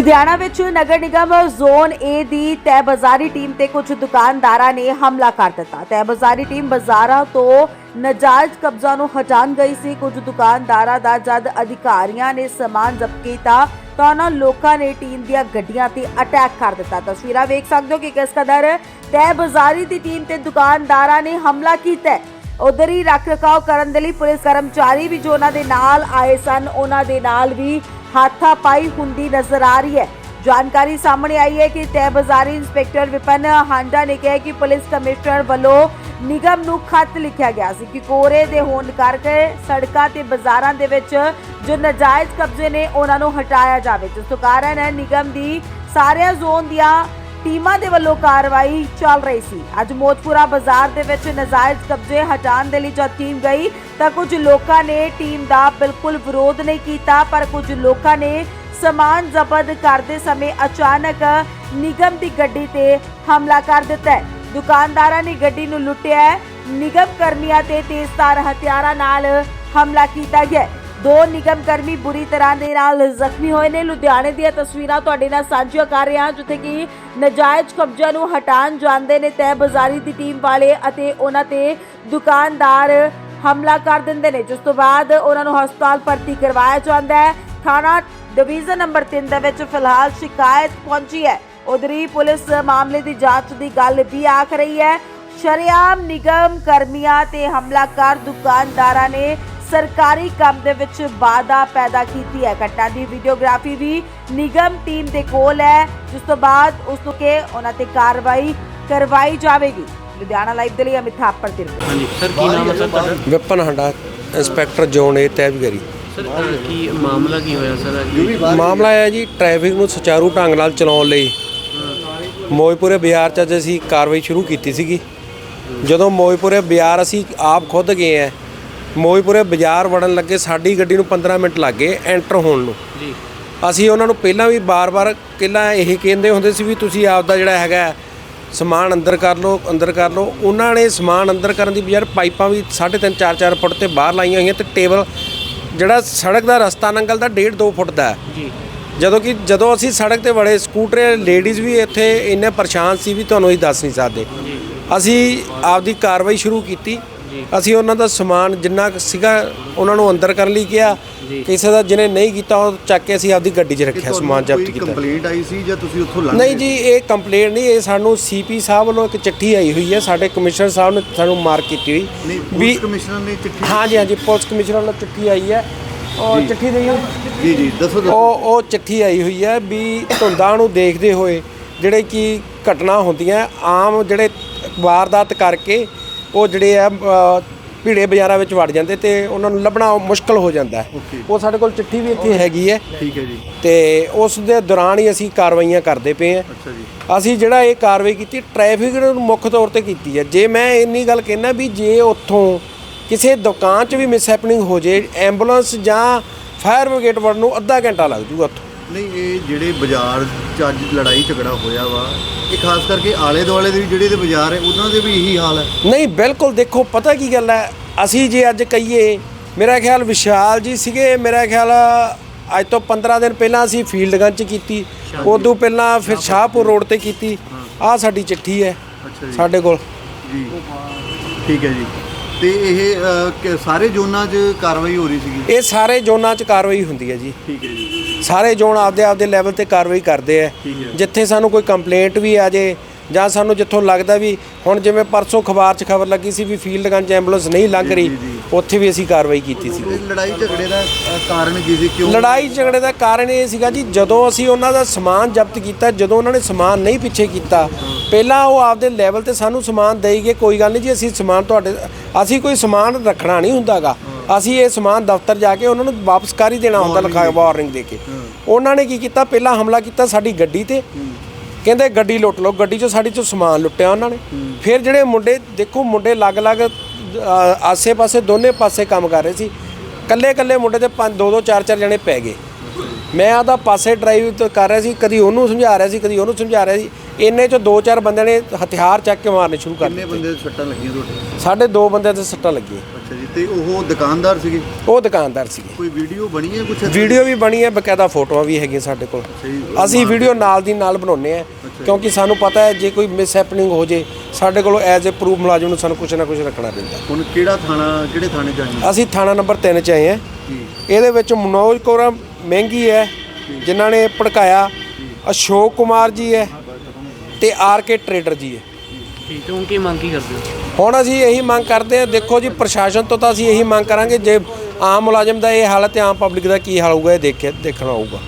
ਲੁਧਿਆਣਾ ਵਿੱਚ ਨਗਰ ਨਿਗਮ ਜ਼ੋਨ ਏ ਦੀ ਤਹਿਬਜ਼ਾਰੀ ਟੀਮ ਤੇ ਕੁਝ ਦੁਕਾਨਦਾਰਾਂ ਨੇ ਹਮਲਾ ਕਰ ਦਿੱਤਾ। ਤਹਿਬਜ਼ਾਰੀ ਟੀਮ ਬਾਜ਼ਾਰਾਂ ਤੋਂ ਨਜਾਇਜ਼ ਕਬਜ਼ਾ ਨੂੰ ਹਟਾਉਣ ਗਈ ਸੀ। ਕੁਝ ਦੁਕਾਨਦਾਰਾਂ ਦਾ ਜਦ ਅਧਿਕਾਰੀਆਂ ਨੇ ਸਮਾਨ ਜ਼ਬਤ ਕੀਤਾ, ਤਾਂ ਉਹਨਾਂ ਲੋਕਾਂ ਨੇ ਟੀਮ ਦੀਆਂ ਗੱਡੀਆਂ ਤੇ ਅਟੈਕ ਕਰ ਦਿੱਤਾ। ਤਸਵੀਰਾਂ ਵੇਖ ਸਕਦੇ ਹੋ ਕਿ ਕਿਸ ਕਦਰ ਤਹਿਬਜ਼ਾਰੀ ਦੀ ਟੀਮ ਤੇ ਦੁਕਾਨਦਾਰਾਂ ਨੇ ਹਮਲਾ ਕੀਤਾ ਉਧਰ ਹੀ ਰੱਖ ਰਖਾਵ ਕਰਨ ਦੇ ਲਈ ਪੁਲਿਸ ਕਰਮਚਾਰੀ ਵੀ ਜੋ ਉਹਨਾਂ ਦੇ ਨਾਲ ਆਏ ਸਨ, ਉਹਨਾਂ ਦੇ ਨਾਲ ਵੀ ਹਾਥਾ ਪਾਈ ਹੁੰਦੀ ਨਜ਼ਰ ਆ ਰਹੀ ਹੈ। ਜਾਣਕਾਰੀ ਸਾਹਮਣੇ ਆਈ ਹੈ ਕਿ ਤਹਿਬਜ਼ਾਰੀ ਇੰਸਪੈਕਟਰ ਵਿਪਨ ਹਾਂਡਾ ਨੇ ਕਿਹਾ ਕਿ ਪੁਲਿਸ ਕਮਿਸ਼ਨਰ ਵੱਲੋਂ ਨਿਗਮ ਨੂੰ ਖਤ ਲਿਖਿਆ ਗਿਆ ਸੀ ਕਿ ਕੋਰੇ ਦੇ ਹੋਣ ਕਰਕੇ ਸੜਕਾਂ ਤੇ ਬਾਜ਼ਾਰਾਂ ਦੇ ਵਿੱਚ ਜੋ ਨਜਾਇਜ਼ ਕਬਜ਼ੇ ਨੇ, ਉਹਨਾਂ ਨੂੰ ਹਟਾਇਆ ਜਾਵੇ। ਜਿਸ ਤੋਂ ਕਾਰਨ ਹੈ ਨਿਗਮ ਦੀ ਸਾਰਿਆਂ ਜ਼ੋਨ ਦੀਆਂ ਟੀਮਾਂ ਦੇ ਵੱਲੋਂ ਕਾਰਵਾਈ ਚੱਲ ਰਹੀ ਸੀ। ਅੱਜ ਮੋਤਪੁਰਾ ਬਾਜ਼ਾਰ ਦੇ ਵਿੱਚ ਨਜਾਇਜ਼ ਕਬਜ਼ੇ ਹਟਾਉਣ ਦੇ ਲਈ ਜਦ ਟੀਮ ਗਈ, ਤਾਂ ਕੁਝ ਲੋਕਾਂ ਨੇ ਟੀਮ ਦਾ ਬਿਲਕੁਲ ਵਿਰੋਧ ਨਹੀਂ ਕੀਤਾ, ਪਰ ਕੁਝ ਲੋਕਾਂ ਨੇ ਸਮਾਨ ਜ਼ਬਤ ਕਰਦੇ ਸਮੇਂ ਅਚਾਨਕ ਨਿਗਮ ਦੀ ਗੱਡੀ ਤੇ ਹਮਲਾ ਕਰ ਦਿੱਤਾ ਹੈ। ਦੁਕਾਨਦਾਰਾਂ ਨੇ ਗੱਡੀ ਨੂੰ ਲੁੱਟਿਆ ਨਿਗਮ ਕਰਮੀਆਂ ਤੇ ਤੇਜ਼ਧਾਰ ਹਥਿਆਰਾਂ ਨਾਲ ਹਮਲਾ ਕੀਤਾ ਗਿਆ ਦੋ ਨਿਗਮ ਕਰਮੀ ਬੁਰੀ ਤਰ੍ਹਾਂ ਦੇ ਨਾਲ ਜ਼ਖਮੀ ਹੋਏ ਨੇ। ਲੁਧਿਆਣੇ ਦੀਆਂ ਤਸਵੀਰਾਂ ਤੁਹਾਡੇ ਨਾਲ ਸਾਂਝੀਆਂ ਕਰ ਰਹੇ ਹਾਂ, ਜਿੱਥੇ ਕਿ ਨਾਜਾਇਜ਼ ਕਬਜ਼ਾ ਨੂੰ ਹਟਾਉਣ ਜਾਂਦੇ ਨੇ ਤਹਿ ਬਾਜ਼ਾਰੀ ਦੀ ਟੀਮ ਵਾਲੇ ਅਤੇ ਉਹਨਾਂ ਤੇ ਦੁਕਾਨਦਾਰ ਹਮਲਾ ਕਰ ਦਿੰਦੇ ਨੇ। ਜਿਸ ਤੋਂ ਬਾਅਦ ਉਹਨਾਂ ਨੂੰ ਹਸਪਤਾਲ ਭਰਤੀ ਕਰਵਾਇਆ ਜਾਂਦਾ ਹੈ। ਥਾਣਾ ਡਿਵੀਜ਼ਨ ਨੰਬਰ 3 ਦੇ ਵਿੱਚ ਫਿਲਹਾਲ ਸ਼ਿਕਾਇਤ ਪਹੁੰਚੀ ਹੈ। ਉਧਰੀ ਪੁਲਿਸ ਮਾਮਲੇ ਦੀ ਜਾਂਚ ਦੀ ਗੱਲ ਵੀ ਆਖ ਰਹੀ ਹੈ। ਸ਼ਰੇਆਮ ਨਿਗਮ ਕਰਮੀਆਂ ਤੇ ਹਮਲਾ ਕਰ ਦੁਕਾਨਦਾਰਾਂ ਨੇ ਸਰਕਾਰੀ ਕੰਮ ਦੇ ਵਿੱਚ ਬਾਧਾ ਪੈਦਾ ਕੀਤੀ ਹੈ। ਘਟਨਾ ਦੀ ਵੀਡੀਓਗ੍ਰਾਫੀ ਵੀ ਨਿਗਮ ਟੀਮ ਦੇ ਕੋਲ ਹੈ। ਜਿਸ ਤੋਂ ਬਾਅਦ ਉਸ ਨੂੰ ਕੇ ਉਹਨਾਂ ਤੇ ਕਾਰਵਾਈ ਕਰਵਾਈ ਜਾਵੇਗੀ। ਲੁਧਿਆਣਾ ਲਾਈਵ ਦੇ ਲਈ ਅਮਿਤ ਥਾਪੜ ਤੇ ਹਾਂਜੀ ਸਰ ਕੀ ਨਾਮ ਹੈ ਸਰ ਤੁਹਾਡਾ? Vipan Handa inspector zone A ਤੈਬਗਰੀ sir ਕੀ ਮਾਮਲਾ ਕੀ ਹੋਇਆ ਸਰ ਅੱਜ? ਮਾਮਲਾ ਹੈ ਜੀ ਟ੍ਰੈਫਿਕ ਨੂੰ ਸੁਚਾਰੂ ਢੰਗ ਨਾਲ ਚਲਾਉਣ ਲਈ ਮੋਇਪੁਰੇ ਬਾਜ਼ਾਰ 'ਚ ਅੱਜ ਅਸੀਂ ਕਾਰਵਾਈ ਸ਼ੁਰੂ ਕੀਤੀ ਸੀਗੀ। ਜਦੋਂ ਮੋਇਪੁਰੇ ਬਾਜ਼ਾਰ ਅਸੀਂ ਆਪ ਖੁਦ ਗਏ ਆ ਮੋਇਪੁਰੇ ਬਾਜ਼ਾਰ ਵੜਨ ਲੱਗੇ ਸਾਡੀ ਗੱਡੀ ਨੂੰ 15 ਮਿੰਟ ਲੱਗੇ ਐਂਟਰ ਹੋਣ ਨੂੰ। ਜੀ। ਅਸੀਂ ਉਹਨਾਂ ਨੂੰ ਪਹਿਲਾਂ ਵੀ ਬਾਰ-ਬਾਰ ਕਿਲਾ ਇਹ ਕਹਿੰਦੇ ਹੁੰਦੇ ਸੀ ਵੀ ਤੁਸੀਂ ਆਪ ਦਾ ਜਿਹੜਾ ਹੈਗਾ ਸਮਾਨ ਅੰਦਰ ਕਰ ਲਓ ਅੰਦਰ ਕਰ ਲਓ। ਉਹਨਾਂ ਨੇ ਸਮਾਨ ਅੰਦਰ ਕਰਨ ਦੀ ਬਜਾਏ ਪਾਈਪਾਂ ਵੀ 3.5 4-4 ਫੁੱਟ ਤੇ ਬਾਹਰ ਲਾਈਆਂ ਹੋਈਆਂ ਤੇ ਟੇਬਲ ਜਿਹੜਾ ਸੜਕ ਦਾ ਰਸਤਾ ਨੰਗਲ ਦਾ 1.5 2 ਫੁੱਟ ਦਾ ਜੀ। ਜਦੋਂ ਕਿ ਜਦੋਂ ਅਸੀਂ ਸੜਕ ਤੇ ਵੜੇ ਸਕੂਟਰ ਲੇਡੀਜ਼ ਵੀ ਇੱਥੇ ਇੰਨੇ ਪਰੇਸ਼ਾਨ ਸੀ ਵੀ ਤੁਹਾਨੂੰ ਅਸੀਂ ਦੱਸ ਨਹੀਂ ਸਕਦੇ। ਅਸੀਂ ਆਪਦੀ ਕਾਰਵਾਈ ਸ਼ੁਰੂ ਕੀਤੀ। ਅਸੀਂ ਉਹਨਾਂ ਦਾ ਸਮਾਨ ਜਿੰਨਾ ਕੁ ਸੀਗਾ ਉਹਨਾਂ ਨੂੰ ਅੰਦਰ ਕਰਨ ਲਈ ਕਿਹਾ। ਕਿਸੇ ਦਾ ਜਿਹਨੇ ਨਹੀਂ ਕੀਤਾ ਉਹ ਚੱਕ ਕੇ ਅਸੀਂ ਆਪਦੀ ਗੱਡੀ 'ਚ ਰੱਖਿਆ ਸਮਾਨ ਜ਼ਬਤ ਕੀਤਾ। ਕੰਪਲੇਂਟ ਆਈ ਸੀ ਜਾਂ ਤੁਸੀਂ ਉੱਥੋਂ ਲੰਘ ਨਹੀਂ ਜੀ ਇਹ ਕੰਪਲੇਂਟ ਨਹੀਂ ਇਹ ਸਾਨੂੰ ਸੀਪੀ ਸਾਹਿਬ ਵੱਲੋਂ ਇੱਕ ਚਿੱਠੀ ਆਈ ਹੋਈ ਹੈ। ਸਾਡੇ ਕਮਿਸ਼ਨਰ ਸਾਹਿਬ ਨੇ ਸਾਨੂੰ ਮਾਰਕ ਕੀਤੀ ਹੋਈ। ਵੀ ਕਮਿਸ਼ਨਰ ਨੇ ਚਿੱਠੀ ਹਾਂਜੀ ਹਾਂਜੀ ਪੁਲਿਸ ਕਮਿਸ਼ਨਰ ਵੱਲੋਂ ਚਿੱਠੀ ਆਈ ਹੈ। ਉਹ ਚਿੱਠੀ ਦੇਈ ਜੀ ਜੀ ਦੱਸੋ ਦੱਸੋ। ਉਹ ਉਹ ਚਿੱਠੀ ਆਈ ਹੋਈ ਹੈ ਵੀ ਧੁੰਦਾਂ ਨੂੰ ਦੇਖਦੇ ਹੋਏ ਜਿਹੜੇ ਕਿ ਘਟਨਾ ਹੁੰਦੀਆਂ ਆਮ ਜਿਹੜੇ ਵਾਰਦਾਤ ਕਰਕੇ ਉਹ ਜਿਹੜੇ ਆ ਭੀੜੇ ਬਾਜ਼ਾਰਾਂ ਵਿੱਚ ਵੜ ਜਾਂਦੇ ਤੇ ਉਹਨਾਂ ਨੂੰ ਲੱਭਣਾ ਮੁਸ਼ਕਲ ਹੋ ਜਾਂਦਾ ਹੈ. ਉਹ ਸਾਡੇ ਕੋਲ ਚਿੱਠੀ ਵੀ ਇੱਥੇ ਹੈਗੀ ਹੈ। ਠੀਕ ਹੈ ਜੀ। ਤੇ ਉਸ ਦੇ ਦੌਰਾਨ ਹੀ ਅਸੀਂ ਕਾਰਵਾਈਆਂ ਕਰਦੇ ਪਏ ਅੱਛਾ ਜੀ। ਅਸੀਂ ਜਿਹੜਾ ਇਹ ਕਾਰਵਾਈ ਕੀਤੀ ਟ੍ਰੈਫਿਕ ਨੂੰ ਮੁੱਖ ਤੌਰ ਤੇ ਕੀਤੀ ਹੈ। ਜੇ ਮੈਂ ਇੰਨੀ ਗੱਲ ਕਹਿਣਾ ਵੀ ਜੇ ਉੱਥੋਂ ਕਿਸੇ ਦੁਕਾਨ 'ਚ ਵੀ ਮਿਸ ਹੈਪਨਿੰਗ ਹੋ ਜੇ ਐਂਬੂਲੈਂਸ ਜਾਂ ਫਾਇਰ ਬ੍ਰਿਗੇਡ ਵੜਨ ਨੂੰ ਅੱਧਾ ਘੰਟਾ ਲੱਗ ਜੂਗਾ ਉੱਥੋਂ। ਨਹੀਂ ਇਹ ਜਿਹੜੇ ਬਾਜ਼ਾਰ 'ਚ ਅੱਜ ਲੜਾਈ ਝਗੜਾ ਹੋਇਆ ਵਾ ਇਹ ਖਾਸ ਕਰਕੇ ਆਲੇ ਦੁਆਲੇ ਦੇ ਵੀ ਜਿਹੜੇ ਦੇ ਬਾਜ਼ਾਰ ਹੈ ਉਹਨਾਂ ਦੇ ਵੀ ਇਹੀ ਹਾਲ ਹੈ। ਨਹੀਂ ਬਿਲਕੁਲ ਦੇਖੋ ਪਤਾ ਕੀ ਗੱਲ ਹੈ? ਅਸੀਂ ਜੇ ਅੱਜ ਕਹੀਏ ਮੇਰਾ ਖਿਆਲ ਵਿਸ਼ਾਲ ਜੀ ਸੀਗੇ ਮੇਰਾ ਖਿਆਲ ਅੱਜ ਤੋਂ 15 ਦਿਨ ਪਹਿਲਾਂ ਅਸੀਂ ਫੀਲਡਗੰਜ 'ਚ ਕੀਤੀ ਉਦੋਂ ਪਹਿਲਾਂ ਫਿਰ ਸ਼ਾਹਪੁਰ ਰੋਡ ਤੇ ਕੀਤੀ ਆਹ ਸਾਡੀ ਚਿੱਠੀ ਹੈ ਸਾਡੇ ਕੋਲ। ਜੀ। ਠੀਕ ਹੈ ਜੀ। ਤੇ ਇਹ ਸਾਰੇ ਜ਼ੋਨਾਂ 'ਚ ਕਾਰਵਾਈ ਹੋ ਰਹੀ ਸੀਗੀ? ਇਹ ਸਾਰੇ ਜ਼ੋਨਾਂ 'ਚ ਕਾਰਵਾਈ ਹੁੰਦੀ ਹੈ ਜੀ। ਠੀਕ ਹੈ ਜੀ। ਸਾਰੇ ਜ਼ੋਨ ਆਪਦੇ ਆਪਦੇ ਲੈਵਲ ਤੇ ਕਾਰਵਾਈ ਕਰਦੇ ਆ। ਜਿੱਥੇ ਸਾਨੂੰ ਕੋਈ ਕੰਪਲੇਂਟ ਵੀ ਆ ਜੇ ਜਾਂ ਸਾਨੂੰ ਜਿੱਥੋਂ ਲੱਗਦਾ ਵੀ ਹੁਣ ਜਿਵੇਂ ਪਰਸੋਂ ਅਖਬਾਰ 'ਚ ਖਬਰ ਲੱਗੀ ਸੀ ਵੀ ਫੀਲਡਗੰਜ ਐਂਬੂਲੈਂਸ ਨਹੀਂ ਲੰਘ ਰਹੀ। ਉੱਥੇ ਵੀ ਅਸੀਂ ਕਾਰਵਾਈ ਕੀਤੀ ਸੀ। ਲੜਾਈ ਝਗੜੇ ਦਾ ਕਾਰਨ ਕੀ ਸੀ? ਕਿਉਂ? ਲੜਾਈ ਝਗੜੇ ਦਾ ਕਾਰਨ ਇਹ ਸੀਗਾ ਜੀ ਜਦੋਂ ਅਸੀਂ ਉਹਨਾਂ ਦਾ ਸਮਾਨ ਜ਼ਬਤ ਕੀਤਾ ਜਦੋਂ ਉਹਨਾਂ ਨੇ ਸਮਾਨ ਨਹੀਂ ਪਿੱਛੇ ਕੀਤਾ ਪਹਿਲਾਂ ਉਹ ਆਪਦੇ ਲੈਵਲ ਤੇ ਸਾਨੂੰ ਸਮਾਨ ਦੇਈ ਗਏ ਕੋਈ ਗੱਲ ਨਹੀਂ ਜੀ ਅਸੀਂ ਸਮਾਨ ਤੁਹਾਡੇ ਅਸੀਂ ਕੋਈ ਸਮਾਨ ਰੱਖਣਾ ਨਹੀਂ ਹੁੰਦਾਗਾ। ਅਸੀਂ ਇਹ ਸਮਾਨ ਦਫ਼ਤਰ ਜਾ ਕੇ ਉਹਨਾਂ ਨੂੰ ਵਾਪਸ ਕਰ ਹੀ ਦੇਣਾ ਹੁੰਦਾ ਲਿਖਾ ਵਾਰਨਿੰਗ ਦੇ ਕੇ। ਉਹਨਾਂ ਨੇ ਕੀ ਕੀਤਾ? ਪਹਿਲਾਂ ਹਮਲਾ ਕੀਤਾ ਸਾਡੀ ਗੱਡੀ ਤੇ। ਕਹਿੰਦੇ ਗੱਡੀ ਲੁੱਟ ਲਓ ਗੱਡੀ 'ਚੋਂ ਸਾਡੀ 'ਚੋਂ ਸਮਾਨ ਲੁੱਟਿਆ ਉਹਨਾਂ ਨੇ। ਫਿਰ ਜਿਹੜੇ ਮੁੰਡੇ ਦੇਖੋ ਮੁੰਡੇ ਅਲੱਗ-ਅਲੱਗ ਅ, ਆਸੇ-ਪਾਸੇ ਦੋਨੇ ਪਾਸੇ ਕੰਮ ਕਰ ਰਹੇ ਸੀ। ਕੱਲੇ ਕੱਲੇ ਮੁੰਡੇ ਤੇ ਪੰਜ ਦੋ ਦੋ ਚਾਰ ਚਾਰ ਜਣੇ ਪੈ ਗਏ। ਮੈਂ ਆਦਾ ਪਾਸੇ ਡਰਾਈਵ ਕਰ ਰਿਹਾ ਸੀ ਕਦੀ ਉਹਨੂੰ ਸਮਝਾ ਰਿਹਾ ਸੀ ਕਦੀ ਉਹਨੂੰ ਸਮਝਾ ਰਿਹਾ ਸੀ। ਇੰਨੇ ਚ ਦੋ ਚਾਰ ਬੰਦਿਆਂ ਨੇ ਹਥਿਆਰ ਚੱਕ ਕੇ ਮਾਰਨੇ ਸ਼ੁਰੂ ਕਰ ਕਿੰਨੇ ਦਿੱਤੇ। ਬੰਦੇ ਦੇ ਸੱਟਾਂ ਲੱਗੀਆਂ ਤੁਹਾਡੇ? ਸਾਡੇ ਦੋ ਬੰਦਿਆਂ ਤੇ ਸੱਟਾਂ ਲੱਗੀਆਂ। ਅੱਛਾ ਅੱਛਾ ਜੀ ਤੇ ਉਹ ਦੁਕਾਨਦਾਰ ਸੀਗੇ? ਉਹ ਦੁਕਾਨਦਾਰ ਸੀਗੇ। ਕੋਈ ਵੀਡੀਓ ਬਣੀ ਹੈ ਕੁਛ ਵੀਡੀਓ ਵੀ ਬਣੀ ਹੈ ਬਕਾਇਦਾ ਫੋਟੋਆਂ ਵੀ ਹੈਗੀਆਂ ਸਾਡੇ ਕੋਲ। ਜੀ। ਅਸੀਂ ਵੀਡੀਓ ਨਾਲ ਦੀ ਨਾਲ ਬਣਾਉਂਦੇ ਆ ਕਿਉਂਕਿ ਸਾਨੂੰ ਪਤਾ ਹੈ ਜੇ ਕੋਈ ਮਿਸ ਹੈਪਨਿੰਗ ਹੋ ਜੇ ਸਾਡੇ ਕੋਲ ਐਜ਼ ਅ ਪ੍ਰੂਫ ਮੁਲਾਜ਼ਮ ਨੂੰ ਸਾਨੂੰ ਕੁਝ ਨਾ ਕੁਝ ਰੱਖਣਾ ਪੈਂਦਾ। ਹੁਣ ਕਿਹੜਾ ਥਾਣਾ ਕਿਹੜੇ ਥਾਣੇ ਚ ਆਏ ਹੋ? ਅਸੀਂ ਥਾਣਾ ਨੰਬਰ 3 ਚ ਆਏ ਆ ਇਹਦੇ ਵਿੱਚ ਮਨੋਜ ਕੌਰ ਮਹਿੰਗੀ ਹੈ ਜਿਨ੍ਹਾਂ ਨੇ ਭੜਕਾਇਆ। ਅਸ਼ੋਕ ਕੁਮਾਰ ਜੀ ਹੈ ਤੇ ਆਰ ਕੇ ਟਰੇਡਰ ਜੀ ਹੈ। ਠੀਕ ਹੈ ਹੁਣ ਕੀ ਮੰਗ ਕੀ ਕਰਦੇ ਹੋ? ਹੁਣ ਅਸੀਂ ਇਹੀ ਮੰਗ ਕਰਦੇ ਹਾਂ, ਦੇਖੋ ਜੀ, ਪ੍ਰਸ਼ਾਸਨ ਤੋਂ ਤਾਂ ਅਸੀਂ ਇਹੀ ਮੰਗ ਕਰਾਂਗੇ, ਜੇ ਆਮ ਮੁਲਾਜ਼ਮ ਦਾ ਇਹ ਹਾਲਤ ਹੈ, ਆਮ ਪਬਲਿਕ ਦਾ ਕੀ ਹਾਲ ਹੋਊਗਾ, ਇਹ ਦੇਖੇ ਦੇਖਣਾ ਹੋਊਗਾ।